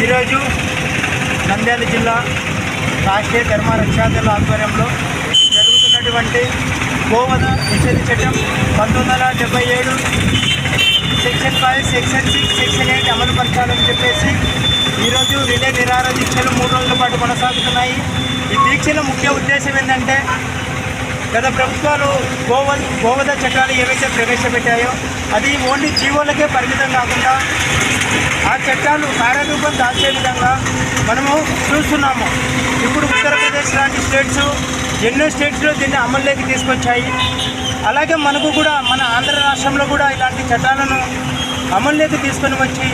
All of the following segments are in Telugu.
ఈరోజు నంద్యాల జిల్లా రాష్ట్రీయ ధర్మ రక్షాదళ ఆధ్వర్యంలో ఉన్నటువంటి గోవధ నిషేధ చట్టం పంతొమ్మిది వందల డెబ్బై ఏడు. Section five section six section eight అమలు పరచాలని చెప్పేసి ఈరోజు రిలే నిరాహార దీక్షలు మూడు రోజుల పాటు కొనసాగుతున్నాయి. ఈ దీక్షల ముఖ్య ఉద్దేశం ఏంటంటే గత ప్రభుత్వాలు గోవ గోవధ చట్టాలు ఏవైతే ప్రవేశపెట్టాయో అది ఓన్లీ జీవోలకే పరిమితం కాకుండా ఆ చట్టాలు కార్యరూపం దాల్చే విధంగా మనము చూస్తున్నాము. ఇప్పుడు ఉత్తరప్రదేశ్ లాంటి స్టేట్స్ ఎన్నో స్టేట్స్లో దీన్ని అమల్లోకి తీసుకొచ్చాయి. అలాగే మనకు కూడా మన ఆంధ్ర రాష్ట్రంలో కూడా ఇలాంటి చట్టాలను అమల్లోకి తీసుకొని వచ్చి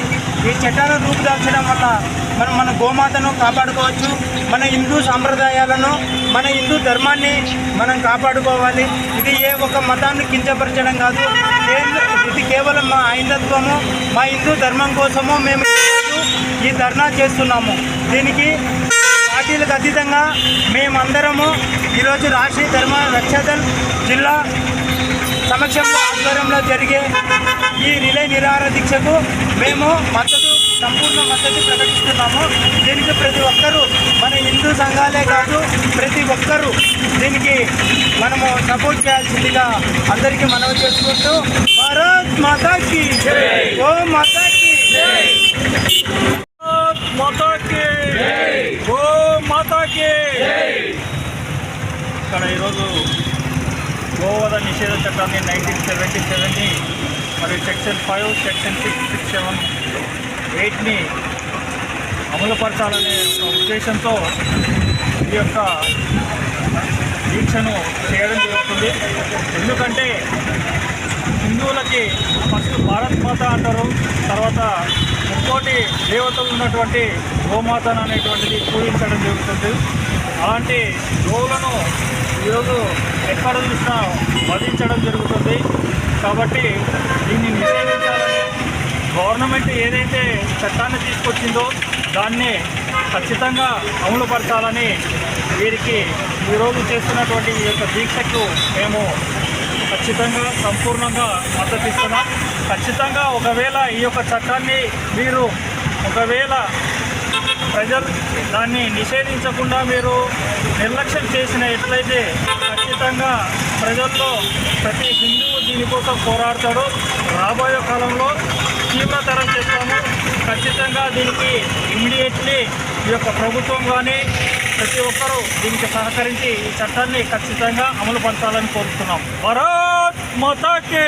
ఈ చట్టాలను రూపుదాల్చడం వల్ల మనం మన గోమాతను కాపాడుకోవచ్చు మన హిందూ సాంప్రదాయాలను మన హిందూ ధర్మాన్ని మనం కాపాడుకోవాలి. ఇది ఏ ఒక్క మతాన్ని కించపరచడం కాదు. ఇది కేవలం మా హైందత్వము మా హిందూ ధర్మం కోసము మేము ఈ ధర్నా చేస్తున్నాము. దీనికి పార్టీలకు అతీతంగా మేమందరము ఈరోజు రాష్ట్రీయ ధర్మ రక్షాదళ్ జిల్లా సమక్షంలో ఆధ్వర్యంలో జరిగే ఈ రిలే నిరాహార దీక్షకు మేము మద్దతు సంపూర్ణ మద్దతు ప్రకటిస్తున్నాము. దీనికి ప్రతి ఒక్కరూ మన హిందూ సంఘాలే కాదు ప్రతి ఒక్కరూ దీనికి మనము సపోర్ట్ చేయాల్సిందిగా అందరికీ మనవి చేసుకుంటూ భారత్ మాతాకి ఓ మాతాకి మాతాకి గో మాతాకి ఇక్కడ ఈరోజు గోవధ నిషేధ చట్టాన్ని నైన్టీన్ సెవెంటీ సెవెన్ని మరియు section five section six six seven ఎయిట్ని అమలుపరచాలనే ఒక ఉద్దేశంతో ఈ యొక్క దీక్షను చేయడం జరుగుతుంది. ఎందుకంటే హిందువులకి ఫస్ట్ భారత్ మాత అంటారు తర్వాత ఇంకోటి దేవతలు ఉన్నటువంటి గోమాతను అనేటువంటిది పూజించడం జరుగుతుంది. అలాంటి గోవులను ఈరోజు ఎక్కడ చూసినా వధించడం జరుగుతుంది. కాబట్టి దీన్ని నిషేధించాలని గవర్నమెంట్ ఏదైతే చట్టాన్ని తీసుకొచ్చిందో దాన్ని ఖచ్చితంగా అమలుపరచాలని వీరికి ఈరోజు చేస్తున్నటువంటి ఈ యొక్క దీక్షకు మేము ఖచ్చితంగా సంపూర్ణంగా మద్దతిస్తున్నాం ఖచ్చితంగా ఒకవేళ ఈ యొక్క చట్టాన్ని మీరు ఒకవేళ ప్రజలు దాన్ని నిషేధించకుండా మీరు నిర్లక్ష్యం చేసిన ఎట్లయితే ఖచ్చితంగా ప్రజల్లో ప్రతి హిందువు దీనికోసం పోరాడతాడు రాబోయే కాలంలో తీవ్రతరం చేస్తాము. ఖచ్చితంగా దీనికి ఇమ్మీడియట్లీ ఈ యొక్క ప్రభుత్వం కానీ ప్రతి ఒక్కరూ దీనికి సహకరించి ఈ చట్టాన్ని ఖచ్చితంగా అమలు పరచాలని కోరుతున్నాం. భరత్ మాతాకి